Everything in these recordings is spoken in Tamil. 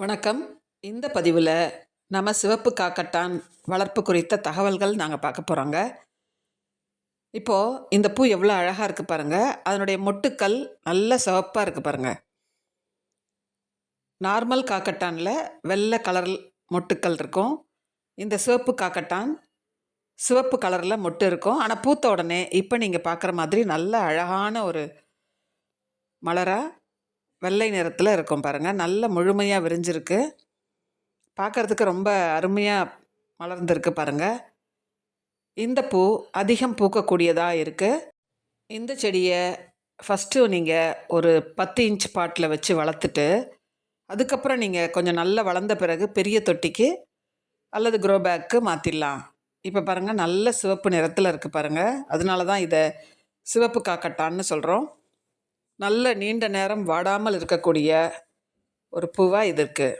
வணக்கம். இந்த பதிவில் நம்ம சிவப்பு காக்கட்டான் வளர்ப்பு குறித்த தகவல்கள் நாங்கள் பார்க்க போகிறோங்க இப்போது இந்த பூ எவ்வளோ அழகாக இருக்குது பாருங்கள் அதனுடைய மொட்டுக்கள் நல்ல சிவப்பாக இருக்குது பாருங்கள் நார்மல் காக்கட்டானில் வெள்ளை கலர் மொட்டுக்கள் இருக்கும். இந்த சிவப்பு காக்கட்டான் சிவப்பு கலரில் மொட்டு இருக்கும். ஆனால் பூத்த உடனே இப்போ நீங்கள் பார்க்குற மாதிரி நல்ல அழகான ஒரு மலராக வெள்ளை நிறத்தில் இருக்கும் பாருங்கள் நல்ல முழுமையாக விரிஞ்சிருக்கு. பார்க்குறதுக்கு ரொம்ப அருமையாக மலர்ந்திருக்கு பாருங்கள் இந்த பூ அதிகம் பூக்கக்கூடியதாக இருக்குது இந்த செடியை ஃபஸ்ட்டு நீங்கள் ஒரு பத்து இன்ச் பாட்டில் வச்சு வளர்த்துட்டு அதுக்கப்புறம் நீங்கள் கொஞ்சம் நல்லா வளர்ந்த பிறகு பெரிய தொட்டிக்கு அல்லது க்ரோ பேக்கு மாற்றிடலாம் இப்போ பாருங்கள் நல்ல சிவப்பு நிறத்தில் இருக்குது பாருங்கள் அதனால தான் இதை சிவப்பு காக்கட்டான்னு சொல்கிறோம் நல்ல நீண்ட நேரம் வாடாமல் இருக்கக்கூடிய ஒரு பூவாக இது இருக்குது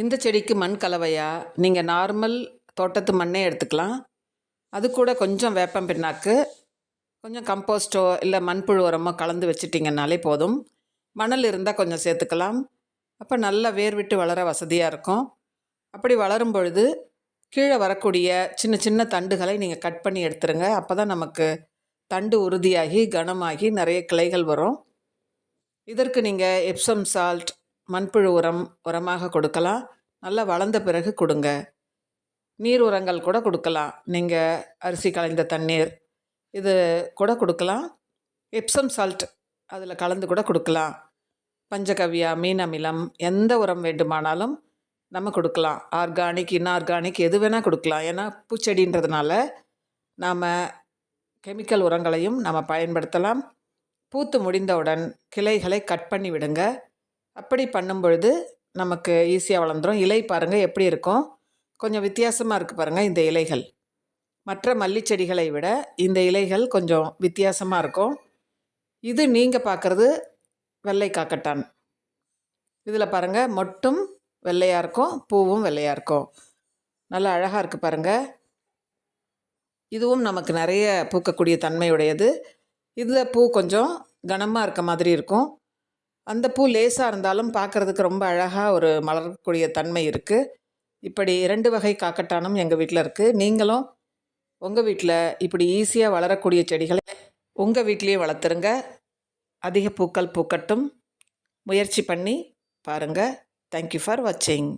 இந்த செடிக்கு மண் கலவையாக நீங்கள் நார்மல் தோட்டத்து மண்ணே எடுத்துக்கலாம். அது கூட கொஞ்சம் வேப்பம் பின்னாக்கு கொஞ்சம் கம்போஸ்ட்டோ இல்லை மண்புழு உரமோ கலந்து வச்சிட்டிங்கனாலே போதும். மணல் இருந்தால் கொஞ்சம் சேர்த்துக்கலாம். அப்போ நல்லா வேர் விட்டு வளர வசதியாக இருக்கும். அப்படி வளரும் பொழுது கீழே வரக்கூடிய சின்ன சின்ன தண்டுகளை நீங்கள் கட் பண்ணி எடுத்துருங்க. அப்போ தான் நமக்கு தண்டு உறுதியாகி கனமாகி நிறைய கிளைகள் வரும். இதற்கு நீங்கள் எப்சம் சால்ட் மண்புழு உரம் உரமாக கொடுக்கலாம். நல்லா வளர்ந்த பிறகு கொடுங்க. நீர் உரங்கள் கூட கொடுக்கலாம். நீங்கள் அரிசி கலைந்த தண்ணீர் இது கூட கொடுக்கலாம். எப்சம் சால்ட் அதில் கலந்து கூட கொடுக்கலாம். பஞ்சகவ்யா மீன் அமிலம் எந்த உரம் வேண்டுமானாலும் நம்ம கொடுக்கலாம். ஆர்கானிக் இன்ஆர்கானிக் எது வேணால் கொடுக்கலாம். ஏன்னா பூச்செடின்றதுனால நாம் கெமிக்கல் உரங்களையும் நம்ம பயன்படுத்தலாம். பூத்து முடிந்தவுடன் கிளைகளை கட் பண்ணி விடுங்க. அப்படி பண்ணும் பொழுது நமக்கு ஈஸியாக வளர்ந்துடும் இலை பாருங்கள் எப்படி இருக்கும்? கொஞ்சம் வித்தியாசமாக இருக்குது பாருங்கள் இந்த இலைகள். மற்ற மல்லிச்செடிகளை விட இந்த இலைகள் கொஞ்சம் வித்தியாசமாக இருக்கும். இது நீங்கள் பார்க்குறது வெள்ளை காக்கட்டான் இதில் பாருங்கள் மொட்டும் வெள்ளையாக இருக்கும் பூவும் வெள்ளையாக இருக்கும். நல்லா அழகாக இருக்குது பாருங்கள் இதுவும் நமக்கு நிறைய பூக்கக்கூடிய தன்மையுடையது. இதில் பூ கொஞ்சம் கனமாக இருக்க மாதிரி இருக்கும். அந்த பூ லேசாக இருந்தாலும் பார்க்குறதுக்கு ரொம்ப அழகாக ஒரு மலரக்கூடிய தன்மை இருக்குது இப்படி இரண்டு வகை காக்கட்டானும் எங்கள் வீட்டில் இருக்குது நீங்களும் உங்கள் வீட்டில் இப்படி ஈஸியாக வளரக்கூடிய செடிகளை உங்கள் வீட்லேயே வளர்த்துருங்க. அதிக பூக்கள் பூக்கட்டும். முயற்சி பண்ணி பாருங்கள் தேங்க்யூ ஃபார் வாட்சிங்